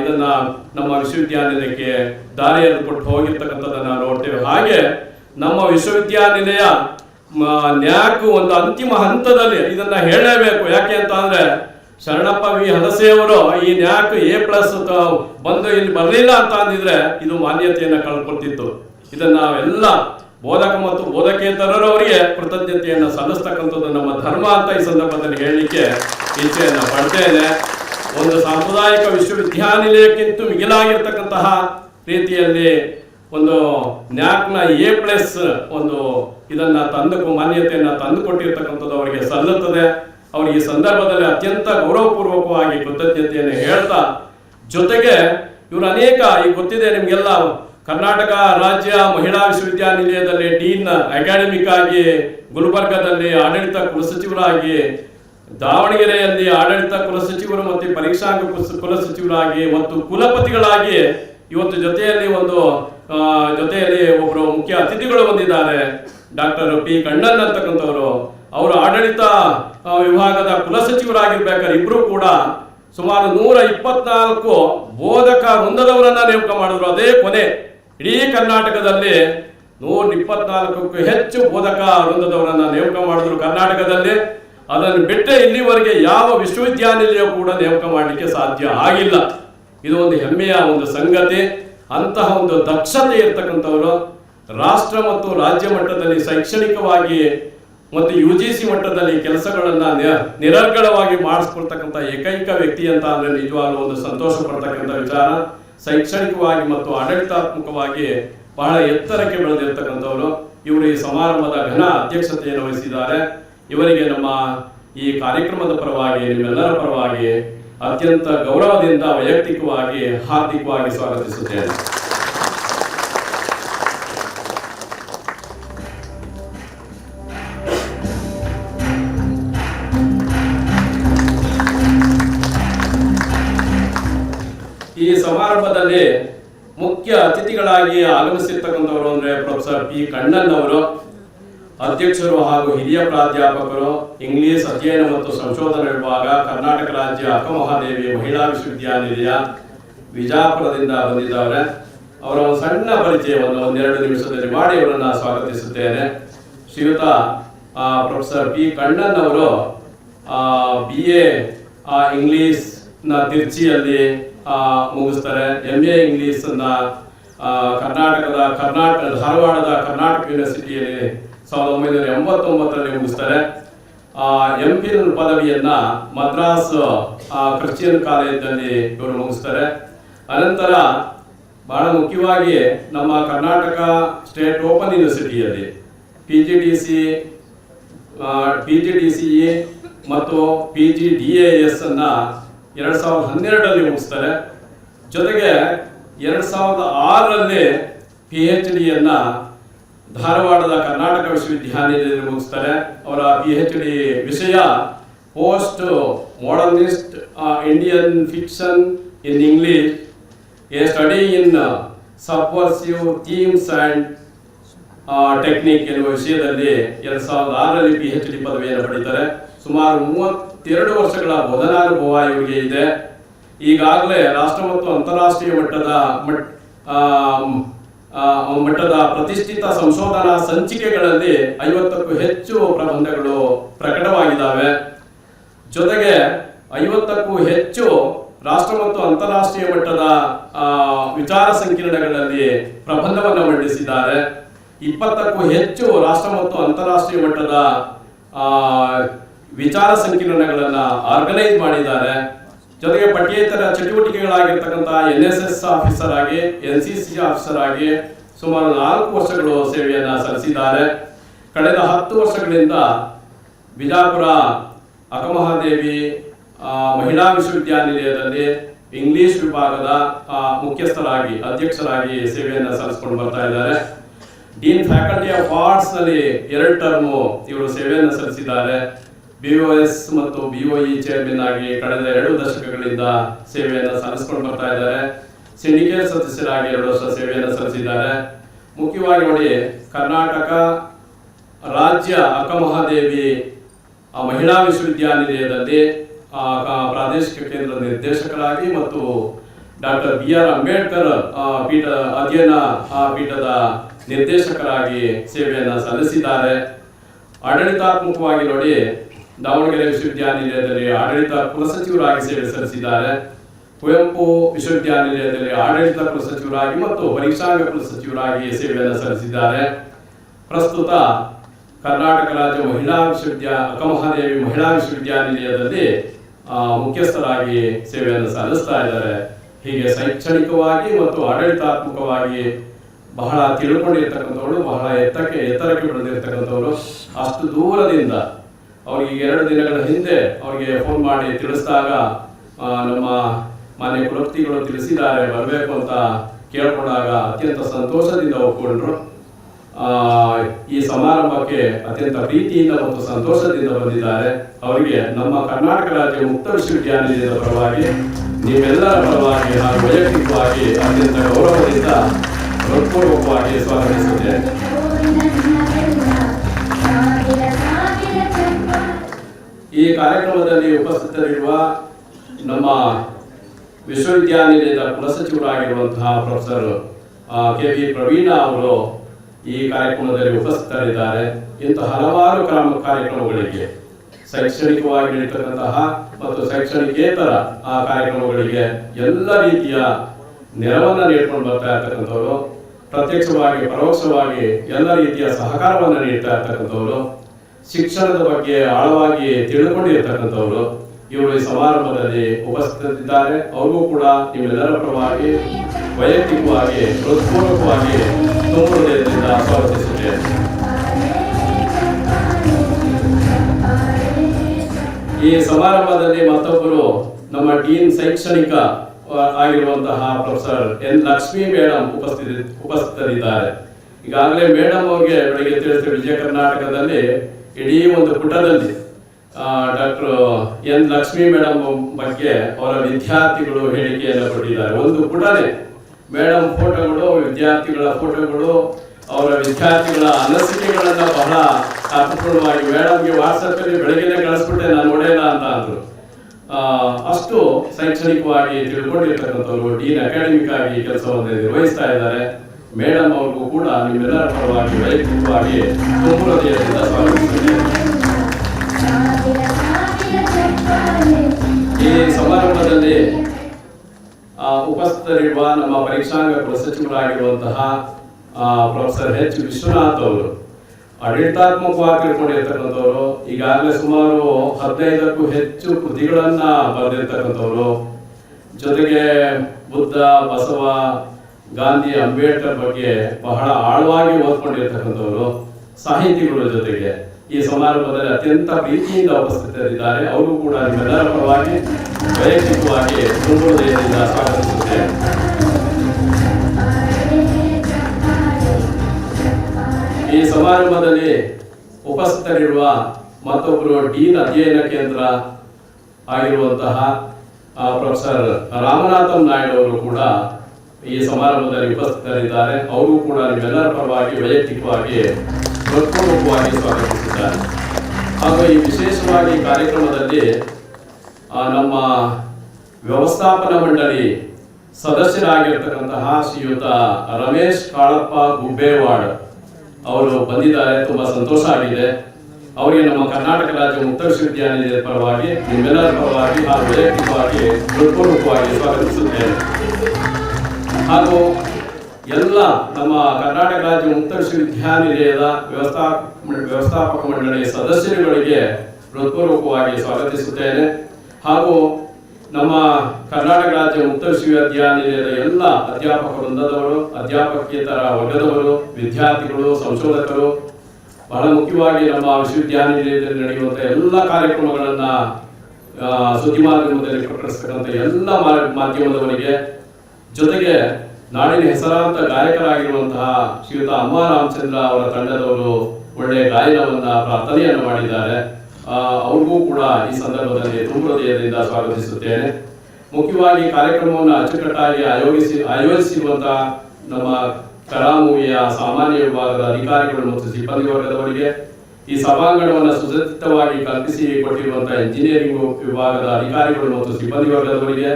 ಇದನ್ನು ನಮ್ಮ ವಿಶ್ವವಿದ್ಯಾನಿಲಯಕ್ಕೆ ದಾರಿಯನ್ನು ಕೊಟ್ಟು ಹೋಗಿರ್ತಕ್ಕಂಥದ್ದನ್ನು ನೋಡ್ತೇವೆ. ಹಾಗೆ ನಮ್ಮ ವಿಶ್ವವಿದ್ಯಾನಿಲಯ ನ್ಯಾಕ್ ಒಂದು ಅಂತಿಮ ಹಂತದಲ್ಲಿ ಇದನ್ನ ಹೇಳಲೇಬೇಕು. ಯಾಕೆ ಅಂತ ಅಂದ್ರೆ, ಶರಣಪ್ಪ ವಿ ಹಲಸೆಯವರು ಈ ನ್ಯಾಕ್ ಎ ಪ್ಲಸ್ ಬಂದು ಇಲ್ಲಿ ಬರಲಿಲ್ಲ ಅಂತ ಅಂದಿದ್ರೆ ಇದು ಮಾನ್ಯತೆಯನ್ನು ಕಳ್ಕೊಳ್ತಿತ್ತು. ಇದನ್ನ ನಾವೆಲ್ಲ ಬೋಧಕ ಮತ್ತು ಬೋಧಕೇತರರು ಅವರಿಗೆ ಕೃತಜ್ಞತೆಯನ್ನು ಸಲ್ಲಿಸ್ತಕ್ಕಂಥದ್ದು ನಮ್ಮ ಧರ್ಮ ಅಂತ ಈ ಸಂದರ್ಭದಲ್ಲಿ ಹೇಳಲಿಕ್ಕೆ ಇಚ್ಛೆಯನ್ನು ಪಡ್ತೇನೆ. ಒಂದು ಸಾಂಪ್ರದಾಯಿಕ ವಿಶ್ವವಿದ್ಯಾನಿಲಯಕ್ಕಿಂತ ಮಿಗಿಲಾಗಿರ್ತಕ್ಕಂತಹ ರೀತಿಯಲ್ಲಿ ಒಂದು ನ್ಯಾಕ್ನ ಎ ಪ್ಲಸ್ ಒಂದು ಇದನ್ನ ತಂದು ಮಾನ್ಯತೆಯನ್ನ ತಂದು ಕೊಟ್ಟಿರ್ತಕ್ಕಂಥದ್ದು ಅವರಿಗೆ ಸಲ್ಲುತ್ತದೆ. ಅವರಿಗೆ ಈ ಸಂದರ್ಭದಲ್ಲಿ ಅತ್ಯಂತ ಗೌರವಪೂರ್ವಕವಾಗಿ ಕೃತಜ್ಞತೆಯನ್ನು ಹೇಳ್ತಾ, ಜೊತೆಗೆ ಇವರು ಅನೇಕ, ಈಗ ಗೊತ್ತಿದೆ ನಿಮಗೆಲ್ಲ, ಕರ್ನಾಟಕ ರಾಜ್ಯ ಮಹಿಳಾ ವಿಶ್ವವಿದ್ಯಾನಿಲಯದಲ್ಲಿ ಡೀನ್ ಅಕಾಡೆಮಿಕ್ ಆಗಿ ಗುಲ್ಬರ್ಗದಲ್ಲಿ ಆಡಳಿತ ಕುಲಸಚಿವರಾಗಿ ದಾವಣಗೆರೆಯಲ್ಲಿ ಆಡಳಿತ ಕುಲಸಚಿವರು ಮತ್ತು ಪರೀಕ್ಷಾಂಗ ಕುಲ- ಕುಲಸಚಿವರಾಗಿ ಮತ್ತು ಕುಲಪತಿಗಳಾಗಿ ಇವತ್ತು ಜೊತೆಯಲ್ಲಿ ಒಂದು ಜೊತೆಯಲ್ಲಿ ಒಬ್ಬರು ಮುಖ್ಯ ಅತಿಥಿಗಳು ಬಂದಿದ್ದಾರೆ. ಡಾಕ್ಟರ್ ಪಿ ಕಣ್ಣನ್ ಅಂತಕ್ಕಂಥವ್ರು. ಅವರು ಆಡಳಿತ ವಿಭಾಗದ ಕುಲಸಚಿವರಾಗಿರ್ಬೇಕಾದ್ರೆ ಇಬ್ರು ಕೂಡ ಸುಮಾರು ನೂರ ಇಪ್ಪತ್ನಾಲ್ಕು ಬೋಧಕ ವೃಂದದವರನ್ನ ನೇಮಕ ಮಾಡಿದ್ರು. ಅದೇ ಕೊನೆ. ಇಡೀ ಕರ್ನಾಟಕದಲ್ಲಿ ನೂರ ಇಪ್ಪತ್ನಾಲ್ಕಕ್ಕೂ ಹೆಚ್ಚು ಬೋಧಕ ವೃಂದದವರನ್ನ ನೇಮಕ ಮಾಡಿದ್ರು ಕರ್ನಾಟಕದಲ್ಲಿ. ಅದನ್ನು ಬಿಟ್ಟರೆ ಇಲ್ಲಿವರೆಗೆ ಯಾವ ವಿಶ್ವವಿದ್ಯಾನಿಲಯ ಕೂಡ ನೇಮಕ ಮಾಡಲಿಕ್ಕೆ ಸಾಧ್ಯ ಆಗಿಲ್ಲ. ಇದು ಒಂದು ಹೆಮ್ಮೆಯ ಒಂದು ಸಂಗತಿ. ಅಂತಹ ಒಂದು ದಕ್ಷತೆ ಇರ್ತಕ್ಕಂಥವರು ರಾಷ್ಟ್ರ ಮತ್ತು ರಾಜ್ಯ ಮಟ್ಟದಲ್ಲಿ ಶೈಕ್ಷಣಿಕವಾಗಿ ಮತ್ತು ಯು ಜಿ ಸಿ ಮಟ್ಟದಲ್ಲಿ ಕೆಲಸಗಳನ್ನು ನಿರರ್ಗಳವಾಗಿ ಮಾಡಿಸ್ಕೊಳ್ತಕ್ಕಂಥ ಏಕೈಕ ವ್ಯಕ್ತಿ ಅಂತ ಅಂದರೆ ನಿಜವಾಗ್ಲೂ ಒಂದು ಸಂತೋಷ ಪಡ್ತಕ್ಕಂಥ ವಿಚಾರ. ಶೈಕ್ಷಣಿಕವಾಗಿ ಮತ್ತು ಆಡಳಿತಾತ್ಮಕವಾಗಿ ಬಹಳ ಎತ್ತರಕ್ಕೆ ಬೆಳೆದಿರ್ತಕ್ಕಂಥವರು. ಇವರು ಈ ಸಮಾರಂಭದ ಘನ ಅಧ್ಯಕ್ಷತೆಯನ್ನು ವಹಿಸಿದ್ದಾರೆ. ಇವರಿಗೆ ನಮ್ಮ ಈ ಕಾರ್ಯಕ್ರಮದ ಪರವಾಗಿ ನಿಮ್ಮೆಲ್ಲರ ಪರವಾಗಿ ಅತ್ಯಂತ ಗೌರವದಿಂದ ವೈಯಕ್ತಿಕವಾಗಿ, ಹಾರ್ದಿಕವಾಗಿ ಸ್ವಾಗತಿಸುತ್ತೇನೆ. ಈ ಸಮಾರಂಭದಲ್ಲಿ ಮುಖ್ಯ ಅತಿಥಿಗಳಾಗಿ ಆಗಮಿಸಿರ್ತಕ್ಕಂಥವರು ಅಂದ್ರೆ ಪ್ರೊಫೆಸರ್ ಪಿ. ಕಣ್ಣನ್ ಅವರು. ಅಧ್ಯಕ್ಷರು ಹಾಗೂ ಹಿರಿಯ ಪ್ರಾಧ್ಯಾಪಕರು ಇಂಗ್ಲಿಷ್ ಅಧ್ಯಯನ ಮತ್ತು ಸಂಶೋಧನಾ ವಿಭಾಗ ಕರ್ನಾಟಕ ರಾಜ್ಯ ಅಕ್ಕಮಹಾದೇವಿ ಮಹಿಳಾ ವಿಶ್ವವಿದ್ಯಾನಿಲಯ ವಿಜಾಪುರದಿಂದ ಬಂದಿದ್ದಾರೆ. ಅವರ ಒಂದು ಸಣ್ಣ ಪರಿಚಯವನ್ನು ಒಂದೆರಡು ನಿಮಿಷದಲ್ಲಿ ಮಾಡಿ ಅವರನ್ನು ಸ್ವಾಗತಿಸುತ್ತೇನೆ. ಶ್ರೀಯುತ ಪ್ರೊಫೆಸರ್ ಪಿ. ಕಣ್ಣನ್ ಅವರು ಬಿ ಎ ಇಂಗ್ಲಿಷ್ನ ತಿರ್ಚಿಯಲ್ಲಿ ಮುಗಿಸ್ತಾರೆ. ಎಂ ಎ ಇಂಗ್ಲಿಷ್ನ ಆ, ಕರ್ನಾಟಕದ ಕರ್ನಾಟಕ ಧಾರವಾಡದ ಕರ್ನಾಟಕ ಯೂನಿವರ್ಸಿಟಿಯಲ್ಲಿ ಸಾವಿರದ ಒಂಬೈನೂರ ಎಂಬತ್ತೊಂಬತ್ತರಲ್ಲಿ ಮುಗಿಸ್ತಾರೆ. ಎಂ ಫಿಲ್ ಪದವಿಯನ್ನ ಮದ್ರಾಸ್ ಕ್ರಿಶ್ಚಿಯನ್ ಕಾಲೇಜಲ್ಲಿ ಇವರು ಮುಗಿಸ್ತಾರೆ. ಅನಂತರ ಬಹಳ ಮುಖ್ಯವಾಗಿ ನಮ್ಮ Karnataka state open ಯೂನಿವರ್ಸಿಟಿಯಲ್ಲಿ P G D C P G D C E ಮತ್ತು P G D A S ಅನ್ನ ಎರಡು ಸಾವಿರದ ಹನ್ನೆರಡರಲ್ಲಿ ಮುಗಿಸ್ತಾರೆ. ಜೊತೆಗೆ ಎರಡು ಸಾವಿರದ ಆರರಲ್ಲಿ ಪಿ ಎಚ್ ಡಿಯನ್ನ ಧಾರವಾಡದ ಕರ್ನಾಟಕ ವಿಶ್ವವಿದ್ಯಾನಿಲಯದಲ್ಲಿ ಮುಗಿಸ್ತಾರೆ. ಅವರ ಪಿ ಎಚ್ ಡಿ ವಿಷಯ post modernist Indian fiction in English a study in subversive themes and technique ಎನ್ನುವ ವಿಷಯದಲ್ಲಿ ಎರಡು ಸಾವಿರದ ಆರರಲ್ಲಿ ಪಿ ಎಚ್ ಡಿ ಪದವಿಯನ್ನು ಪಡೀತಾರೆ. ಸುಮಾರು ಮೂವತ್ತೆರಡು ವರ್ಷಗಳ ಬೋಧನಾನುಭವ ಇವರಿಗೆ ಇದೆ. ಈಗಾಗಲೇ ರಾಷ್ಟ್ರ ಮತ್ತು ಅಂತಾರಾಷ್ಟ್ರೀಯ ಮಟ್ಟದ ಮಟ್- ಮಟ್ಟದ ಪ್ರತಿಷ್ಠಿತ ಸಂಶೋಧನಾ ಸಂಚಿಕೆಗಳಲ್ಲಿ ಐವತ್ತಕ್ಕೂ ಹೆಚ್ಚು ಪ್ರಬಂಧಗಳು ಪ್ರಕಟವಾಗಿದ್ದಾವೆ. ಜೊತೆಗೆ ಐವತ್ತಕ್ಕೂ ಹೆಚ್ಚು ರಾಷ್ಟ್ರ ಮತ್ತು ಅಂತಾರಾಷ್ಟ್ರೀಯ ಮಟ್ಟದ ವಿಚಾರ ಸಂಕಿರಣಗಳಲ್ಲಿ ಪ್ರಬಂಧವನ್ನು ಮಂಡಿಸಿದ್ದಾರೆ. ಇಪ್ಪತ್ತಕ್ಕೂ ಹೆಚ್ಚು ರಾಷ್ಟ್ರ ಮತ್ತು ಅಂತಾರಾಷ್ಟ್ರೀಯ ಮಟ್ಟದ ವಿಚಾರ ಸಂಕಿರಣಗಳನ್ನು ಆರ್ಗನೈಸ್ ಮಾಡಿದ್ದಾರೆ. ಜೊತೆಗೆ ಪಠ್ಯೇತರ ಚಟುವಟಿಕೆಗಳಾಗಿರ್ತಕ್ಕಂಥ ಎನ್ ಎಸ್ ಎಸ್ ಆಫೀಸರ್ ಆಗಿ ಎನ್ ಸಿ ಸಿ ಆಫೀಸರ್ ಆಗಿ ಸುಮಾರು ನಾಲ್ಕು ವರ್ಷಗಳು ಸೇವೆಯನ್ನು ಸಲ್ಲಿಸಿದ್ದಾರೆ. ಕಳೆದ ಹತ್ತು ವರ್ಷಗಳಿಂದ ಬಿಜಾಪುರ ಅಕಮಹಾದೇವಿ ಮಹಿಳಾ ವಿಶ್ವವಿದ್ಯಾನಿಲಯದಲ್ಲಿ ಇಂಗ್ಲಿಷ್ ವಿಭಾಗದ ಮುಖ್ಯಸ್ಥರಾಗಿ, ಅಧ್ಯಕ್ಷರಾಗಿ ಸೇವೆಯನ್ನು ಸಲ್ಲಿಸಿಕೊಂಡು ಬರ್ತಾ ಇದ್ದಾರೆ. ಡೀನ್ ಫ್ಯಾಕಲ್ಟಿ ಆಫ್ ಆರ್ಟ್ಸ್ನಲ್ಲಿ ಎರಡು ಟರ್ಮು ಇವರು ಸೇವೆಯನ್ನು ಸಲ್ಲಿಸಿದ್ದಾರೆ. ಬಿಒಎಸ್ ಮತ್ತು ಬಿಒಇ ಚೇರ್ಮನ್ ಆಗಿ ಕಳೆದ ಎರಡು ದಶಕಗಳಿಂದ ಸೇವೆಯನ್ನು ಸಲ್ಲಿಸಿಕೊಂಡು ಬರ್ತಾ ಇದ್ದಾರೆ. ಸಿಂಡಿಕೇಟ್ ಸದಸ್ಯರಾಗಿ ಎರಡು ವರ್ಷ ಸೇವೆಯನ್ನು ಸಲ್ಲಿಸಿದ್ದಾರೆ. ಮುಖ್ಯವಾಗಿ ನೋಡಿ, ಕರ್ನಾಟಕ ರಾಜ್ಯ ಅಕ್ಕಮಹಾದೇವಿ ಮಹಿಳಾ ವಿಶ್ವವಿದ್ಯಾನಿಲಯದಲ್ಲಿ ಪ್ರಾದೇಶಿಕ ಕೇಂದ್ರ ನಿರ್ದೇಶಕರಾಗಿ ಮತ್ತು ಡಾಕ್ಟರ್ ಬಿ ಆರ್ ಅಂಬೇಡ್ಕರ್ ಪೀಠ ಅಧ್ಯಯನ ಪೀಠದ ನಿರ್ದೇಶಕರಾಗಿ ಸೇವೆಯನ್ನು ಸಲ್ಲಿಸಿದ್ದಾರೆ. ಆಡಳಿತಾತ್ಮಕವಾಗಿ ನೋಡಿ ದಾವಣಗೆರೆ ವಿಶ್ವವಿದ್ಯಾನಿಲಯದಲ್ಲಿ ಆಡಳಿತ ಕುಲಸಚಿವರಾಗಿ ಸೇವೆ ಸಲ್ಲಿಸಿದ್ದಾರೆ. ಕುವೆಂಪು ವಿಶ್ವವಿದ್ಯಾನಿಲಯದಲ್ಲಿ ಆಡಳಿತ ಕುಲಸಚಿವರಾಗಿ ಮತ್ತು ಪರೀಕ್ಷಾಂಗ ಕುಲಸಚಿವರಾಗಿ ಸೇವೆಯನ್ನು ಸಲ್ಲಿಸಿದ್ದಾರೆ. ಪ್ರಸ್ತುತ ಕರ್ನಾಟಕ ರಾಜ್ಯ ಮಹಿಳಾ ವಿಶ್ವವಿದ್ಯಾ, ಅಕ್ಕಮಹಾದೇವಿ ಮಹಿಳಾ ವಿಶ್ವವಿದ್ಯಾನಿಲಯದಲ್ಲಿ ಮುಖ್ಯಸ್ಥರಾಗಿ ಸೇವೆಯನ್ನು ಸಲ್ಲಿಸ್ತಾ ಇದ್ದಾರೆ. ಹೀಗೆ ಶೈಕ್ಷಣಿಕವಾಗಿ ಮತ್ತು ಆಡಳಿತಾತ್ಮಕವಾಗಿ ಬಹಳ ತಿಳ್ಕೊಂಡಿರ್ತಕ್ಕಂಥವ್ರು, ಬಹಳ ಎತ್ತಕ್ಕೆ, ಎತ್ತರಕ್ಕೆ ಬೆಳೆದಿರ್ತಕ್ಕಂಥವ್ರು ಅಷ್ಟು ದೂರದಿಂದ ಅವ್ರಿಗೆ ಎರಡು ದಿನಗಳ ಹಿಂದೆ ಅವ್ರಿಗೆ ಫೋನ್ ಮಾಡಿ ತಿಳಿಸಿದಾಗ ನಮ್ಮ ಮಾನ್ಯ ಕುಲಪತಿಗಳು ತಿಳಿಸಿದ್ದಾರೆ, ಬರಬೇಕು ಅಂತ ಕೇಳ್ಕೊಂಡಾಗ ಅತ್ಯಂತ ಸಂತೋಷದಿಂದ ಒಪ್ಕೊಂಡ್ರು. ಈ ಸಮಾರಂಭಕ್ಕೆ ಅತ್ಯಂತ ಪ್ರೀತಿಯಿಂದ ಮತ್ತು ಸಂತೋಷದಿಂದ ಬಂದಿದ್ದಾರೆ. ಅವರಿಗೆ ನಮ್ಮ ಕರ್ನಾಟಕ ರಾಜ್ಯ ಮುಕ್ತ ವಿಶ್ವವಿದ್ಯಾನಿಲಯದ ಪರವಾಗಿ, ನೀವೆಲ್ಲರ ಪರವಾಗಿ ಹಾಗೂ ವೈಯಕ್ತಿಕವಾಗಿ ಅತ್ಯಂತ ಗೌರವದಿಂದ ಹೃತ್ಪೂರ್ವಕವಾಗಿ ಸ್ವಾಗತಿಸುತ್ತೇನೆ. ಈ ಕಾರ್ಯಕ್ರಮದಲ್ಲಿ ಉಪಸ್ಥಿತರಿರುವ ನಮ್ಮ ವಿಶ್ವವಿದ್ಯಾನಿಲಯದ ಕುಲಸಚಿವರಾಗಿರುವಂತಹ ಪ್ರೊಫೆಸರ್ ಕೆ ವಿ ಪ್ರವೀಣ ಅವರು ಈ ಕಾರ್ಯಕ್ರಮದಲ್ಲಿ ಉಪಸ್ಥಿತರಿದ್ದಾರೆ. ಇಂಥ ಹಲವಾರು ಕ್ರಮ ಕಾರ್ಯಕ್ರಮಗಳಿಗೆ, ಶೈಕ್ಷಣಿಕವಾಗಿ ನಡೀತಕ್ಕಂತಹ ಮತ್ತು ಶೈಕ್ಷಣಿಕೇತರ ಆ ಕಾರ್ಯಕ್ರಮಗಳಿಗೆ ಎಲ್ಲ ರೀತಿಯ ನೆರವನ್ನು ನೀಡ್ಕೊಂಡು ಬರ್ತಾ ಇರ್ತಕ್ಕಂಥವ್ರು, ಪ್ರತ್ಯಕ್ಷವಾಗಿ, ಪರೋಕ್ಷವಾಗಿ ಎಲ್ಲ ರೀತಿಯ ಸಹಕಾರವನ್ನು ನೀಡ್ತಾ ಇರ್ತಕ್ಕಂಥವ್ರು. ಶಿಕ್ಷಣದ ಬಗ್ಗೆ ಆಳವಾಗಿ ತಿಳಿದುಕೊಂಡಿರ್ತಕ್ಕಂಥವರು ಇವರು ಈ ಸಮಾರಂಭದಲ್ಲಿ ಉಪಸ್ಥಿತರಿದ್ದಾರೆ. ಅವರಿಗೂ ಕೂಡ ನಿಮ್ಮೆಲ್ಲರ ಪರವಾಗಿ ವೈಯಕ್ತಿಕವಾಗಿ ಹೃತ್ಪೂರ್ವಕವಾಗಿ ತುಂಬುವುದರಿಂದ ಸ್ವಾಗತಿಸುತ್ತೇನೆ. ಈ ಸಮಾರಂಭದಲ್ಲಿ ಮತ್ತೊಬ್ಬರು ನಮ್ಮ ಡೀನ್ ಶೈಕ್ಷಣಿಕ ಆಗಿರುವಂತಹ ಪ್ರೊಫೆಸರ್ ಎನ್ ಲಕ್ಷ್ಮೀ ಮೇಡಮ್ ಉಪಸ್ಥಿತ, ಉಪಸ್ಥಿತರಿದ್ದಾರೆ. ಈಗಾಗಲೇ ಮೇಡಮ್ ಅವರಿಗೆ ಬೆಳಗ್ಗೆ ತಿಳಿಸಿದ ವಿಜಯ ಕರ್ನಾಟಕದಲ್ಲಿ ಇಡೀ ಒಂದು ಪುಟದಲ್ಲಿ ಡಾಕ್ಟರ್ ಎನ್ ಲಕ್ಷ್ಮೀ ಮೇಡಮ್ ಬಗ್ಗೆ ಅವರ ವಿದ್ಯಾರ್ಥಿಗಳು ಹೇಳಿಕೆಯನ್ನು ಕೊಟ್ಟಿದ್ದಾರೆ. ಒಂದು ಪುಟನೇ. ಮೇಡಮ್ ಫೋಟೋಗಳು, ವಿದ್ಯಾರ್ಥಿಗಳ ಫೋಟೋಗಳು, ಅವರ ವಿದ್ಯಾರ್ಥಿಗಳ ಅನಿಸಿಕೆಗಳನ್ನ ಬಹಳ ಅರ್ಥಪೂರ್ಣವಾಗಿ ಮೇಡಮ್ಗೆ ವಾಟ್ಸಪ್ ಅಲ್ಲಿ ಬೆಳಗ್ಗೆನೆ ಕಳಿಸ್ಬಿಟ್ಟೆ, ನಾನು ನೋಡೇನ ಅಂತ ಅಂದರು. ಅಷ್ಟು ಶೈಕ್ಷಣಿಕವಾಗಿ ತಿಳ್ಕೊಂಡಿರ್ತಕ್ಕಂಥವ್ರು ಡೀನ್ ಅಕಾಡೆಮಿಕ್ ಆಗಿ ಕೆಲಸವನ್ನು ನಿರ್ವಹಿಸ್ತಾ ಇದ್ದಾರೆ. ಮೇಡಮ್ ಅವ್ರಿಗೂ ಕೂಡ ನಿಮ್ಮೆಲ್ಲರ ಪರವಾಗಿ ಬೆಳೆ ತುಂಬ ಹೃದಯದಿಂದ ಸ್ವಾಗತಿಸುತ್ತೇನೆ ಈ ಸಮಾರಂಭದಲ್ಲಿ ಉಪಸ್ಥಿತರಿರುವ ನಮ್ಮ ಪರೀಕ್ಷಾಂಗ ಕುಲಸಚಿವರಾಗಿರುವಂತಹ ಆ, ಪ್ರೊಫೆಸರ್ ಎಚ್. ವಿಶ್ವನಾಥ್ ಅವರು ಆಡಳಿತಾತ್ಮಕವಾಗಿ ತಿಳ್ಕೊಂಡಿರ್ತಕ್ಕಂಥವ್ರು ಈಗಾಗಲೇ ಸುಮಾರು ಹದಿನೈದಕ್ಕೂ ಹೆಚ್ಚು ಕೃತಿಗಳನ್ನ ಬರೆದಿರ್ತಕ್ಕಂಥವ್ರು ಜೊತೆಗೆ ಬುದ್ಧ ಬಸವ ಗಾಂಧಿ ಅಂಬೇಡ್ಕರ್ ಬಗ್ಗೆ ಬಹಳ ಆಳವಾಗಿ ಓದ್ಕೊಂಡಿರ್ತಕ್ಕಂಥವರು ಸಾಹಿತಿಗಳ ಜೊತೆಗೆ ಈ ಸಮಾರಂಭದಲ್ಲಿ ಅತ್ಯಂತ ಪ್ರೀತಿಯಿಂದ ಉಪಸ್ಥಿತರಿದ್ದಾರೆ. ಅವರು ಕೂಡ ನಿಮ್ಮೆಲ್ಲರ ಪರವಾಗಿ ವೈಯಕ್ತಿಕವಾಗಿ ಹೃದಯದಿಂದ ಸ್ವಾಗತಿಸುತ್ತೇನೆ. ಈ ಸಮಾರಂಭದಲ್ಲಿ ಉಪಸ್ಥಿತರಿರುವ ಮತ್ತೊಬ್ಬರು ಡೀನ್ ಅಧ್ಯಯನ ಕೇಂದ್ರ ಆಗಿರುವಂತಹ ಪ್ರೊಫೆಸರ್ ರಾಮನಾಥನ್ ನಾಯ್ಡು ಅವರು ಕೂಡ ಈ ಸಮಾರಂಭದಲ್ಲಿ ಉಪಸ್ಥಿತರಿದ್ದಾರೆ. ಅವರು ಕೂಡ ನಿಮ್ಮೆಲ್ಲರ ಪರವಾಗಿ ವೈಯಕ್ತಿಕವಾಗಿ ಹೃತ್ಪೂರ್ವಕವಾಗಿ ಸ್ವಾಗತಿಸಿದ್ದಾರೆ ಹಾಗೂ ಈ ವಿಶೇಷವಾಗಿ ಕಾರ್ಯಕ್ರಮದಲ್ಲಿ ನಮ್ಮ ವ್ಯವಸ್ಥಾಪನಾ ಮಂಡಳಿ ಸದಸ್ಯರಾಗಿರ್ತಕ್ಕಂತಹ ಶ್ರೀಯುತ ರಮೇಶ್ ಕಾಳಪ್ಪ ಗುಬ್ಬೇವಾಡ್ ಅವರು ಬಂದಿದ್ದಾರೆ. ತುಂಬಾ ಸಂತೋಷ ಆಗಿದೆ. ಅವರಿಗೆ ನಮ್ಮ ಕರ್ನಾಟಕ ರಾಜ್ಯ ಮುಕ್ತ ವಿಶ್ವವಿದ್ಯಾನಿಲಯದ ಪರವಾಗಿ, ನಿಮ್ಮೆಲ್ಲರ ಪರವಾಗಿ ಹಾಗೂ ವೈಯಕ್ತಿಕವಾಗಿ ಹೃತ್ಪೂರ್ವಕವಾಗಿ ಸ್ವಾಗತಿಸುತ್ತೇನೆ. ಹಾಗೂ ಎಲ್ಲ ನಮ್ಮ ಕರ್ನಾಟಕ ರಾಜ್ಯ ಮುಕ್ತ ವಿಶ್ವವಿದ್ಯಾನಿಲಯದ ವ್ಯವಸ್ಥಾ ವ್ಯವಸ್ಥಾಪಕ ಮಂಡಳಿಯ ಸದಸ್ಯರುಗಳಿಗೆ ಹೃತ್ಪೂರ್ವಕವಾಗಿ ಸ್ವಾಗತಿಸುತ್ತೇನೆ. ಹಾಗೂ ನಮ್ಮ ಕರ್ನಾಟಕ ರಾಜ್ಯ ಮುಕ್ತ ವಿಶ್ವವಿದ್ಯಾನಿಲಯದ ಎಲ್ಲ ಅಧ್ಯಾಪಕ ವೃಂದದವರು, ಅಧ್ಯಾಪಕೇತರ ವರ್ಗದವರು, ವಿದ್ಯಾರ್ಥಿಗಳು, ಸಂಶೋಧಕರು, ಬಹಳ ಮುಖ್ಯವಾಗಿ ನಮ್ಮ ವಿಶ್ವವಿದ್ಯಾನಿಲಯದಲ್ಲಿ ನಡೆಯುವಂಥ ಎಲ್ಲ ಕಾರ್ಯಕ್ರಮಗಳನ್ನು ಸುದ್ದಿ ಮಾಧ್ಯಮದಲ್ಲಿ ಪ್ರಕಟಿಸ್ತಕ್ಕಂಥ ಎಲ್ಲ ಮಾಧ್ಯಮದವರಿಗೆ ಜೊತೆಗೆ ನಾಡಿನ ಹೆಸರಾಂತ ಗಾಯಕರಾಗಿರುವಂತಹ ಶ್ರೀಯುತ ಅಮ್ಮ ರಾಮಚಂದ್ರ ಅವರ ತಂಡದವರು ಒಳ್ಳೆಯ ಗಾಯನವನ್ನ ಪ್ರಾರ್ಥನೆಯನ್ನು ಮಾಡಿದ್ದಾರೆ. ಅವ್ರಿಗೂ ಕೂಡ ಈ ಸಂದರ್ಭದಲ್ಲಿ ಹೃದಯದಿಂದ ಸ್ವಾಗತಿಸುತ್ತೇನೆ. ಮುಖ್ಯವಾಗಿ ಕಾರ್ಯಕ್ರಮವನ್ನು ಅಚ್ಚುಕಟ್ಟಾಗಿ ಆಯೋಗಿಸಿ ಆಯೋಜಿಸಿರುವಂತಹ ನಮ್ಮ ಕರಾಮೂವಿಯ ಸಾಮಾನ್ಯ ವಿಭಾಗದ ಅಧಿಕಾರಿಗಳು ಮತ್ತು ಸಿಬ್ಬಂದಿ ವರ್ಗದವರಿಗೆ ಈ ಸಭಾಂಗಣವನ್ನು ಸುಸಜ್ಜಿತವಾಗಿ ಕಲ್ಪಿಸಿ ಕೊಟ್ಟಿರುವಂತಹ ಇಂಜಿನಿಯರಿಂಗ್ ವಿಭಾಗದ ಅಧಿಕಾರಿಗಳು ಮತ್ತು ಸಿಬ್ಬಂದಿ ವರ್ಗದವರಿಗೆ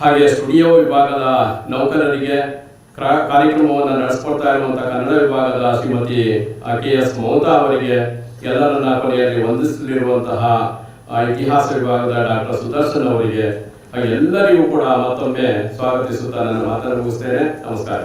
ಹಾಗೆ ಸ್ಟುಡಿಯೋ ವಿಭಾಗದ ನೌಕರರಿಗೆ ಕ್ರಾ- ಕಾರ್ಯಕ್ರಮವನ್ನು ನಡೆಸ್ಕೊಡ್ತಾ ಇರುವಂತಹ ಕನ್ನಡ ವಿಭಾಗದ ಶ್ರೀಮತಿ ಕೆ ಎಸ್ ಮಮತಾ ಅವರಿಗೆ ಎಲ್ಲರನ್ನ ಕೊನೆಯಲ್ಲಿ ವಂದಿಸಲಿರುವಂತಹ ಇತಿಹಾಸ ವಿಭಾಗದ ಡಾಕ್ಟರ್ ಸುದರ್ಶನ್ ಅವರಿಗೆ ಎಲ್ಲರಿಗೂ ಕೂಡ ಮತ್ತೊಮ್ಮೆ ಸ್ವಾಗತಿಸುತ್ತಾ ನನ್ನ ಮಾತನ್ನು ಮುಗಿಸ್ತೇನೆ. ನಮಸ್ಕಾರ